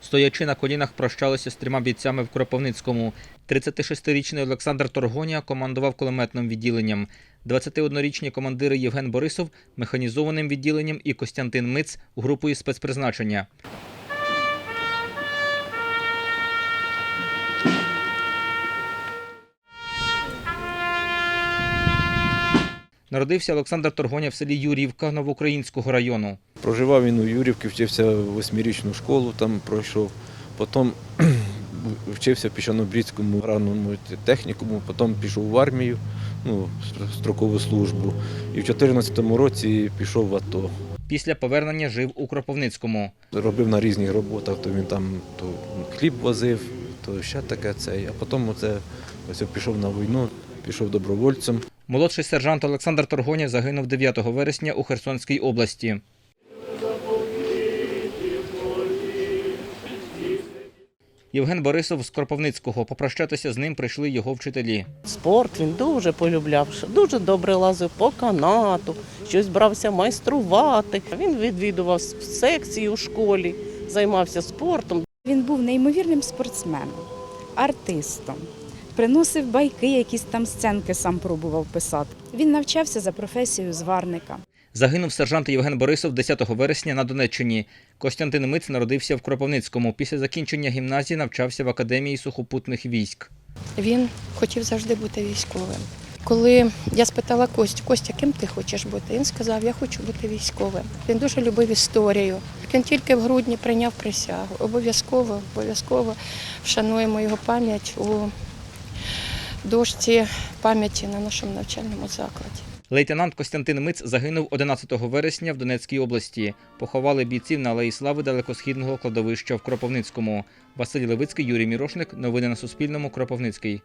Стоячи на колінах, прощалися з трьома бійцями в Кропивницькому. 36-річний Олександр Торгонія командував кулеметним відділенням. 21-річні командири Євген Борисов механізованим відділенням і Костянтин Миц групою спецпризначення. Народився Олександр Торгоня в селі Юрівка Новоукраїнського району. Проживав він у Юрівці, вчився в восьмирічну школу, там пройшов. Потім вчився в Піщанобрідському аграрному технікуму, потім пішов в армію, ну, строкову службу. І в 2014 році пішов в АТО. Після повернення жив у Кропивницькому. Робив на різних роботах, то він там то хліб возив, то ще таке це. А потім оце, ось пішов на війну, пішов добровольцем. Молодший сержант Олександр Торгоня загинув 9 вересня у Херсонській області. Євген Борисов з Кропивницького. Попрощатися з ним прийшли його вчителі. Спорт він дуже полюбляв, дуже добре лазив по канату, щось брався майструвати. Він відвідував секції у школі, займався спортом. Він був неймовірним спортсменом, артистом. Приносив байки, якісь там сценки сам пробував писати. Він навчався за професією зварника. Загинув сержант Євген Борисов 10 вересня на Донеччині. Костянтин Миц народився в Кропивницькому. Після закінчення гімназії навчався в Академії сухопутних військ. Він хотів завжди бути військовим. Коли я спитала Костю, Костя, ким ти хочеш бути? Він сказав, я хочу бути військовим. Він дуже любив історію. Він тільки в грудні прийняв присягу. Обов'язково, обов'язково вшануємо його пам'ять у дошці пам'яті на нашому навчальному закладі. Лейтенант Костянтин Миц загинув 11 вересня в Донецькій області. Поховали бійців на Алеї Слави далекосхідного кладовища в Кропивницькому. Василь Левицький, Юрій Мірошник. Новини на Суспільному. Кропивницький.